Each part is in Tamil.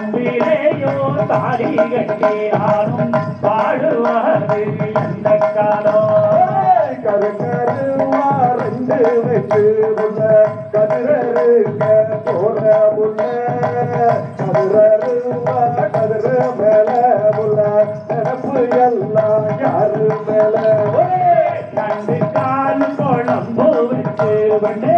எங்கதில தாடி கட்டி ஆளும் பாடுவாரு எந்த காலம் கருக்கருவா ரெண்டு உள்ள கதிரருக்க போற உள்ள கதிரருவா கதிர மேல உள்ள நினப்பு எல்லாம் யாரு மேல நண்டு கால் குழம்பு வச்சு விட்டு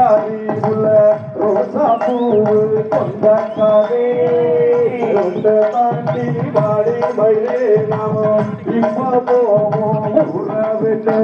காரி உள்ள ரோசா பூவு கொண்டாக்காதே ரெண்டு தாண்டி வாடி மயிலே நாம இப்ப போவோம் உறவிட்டு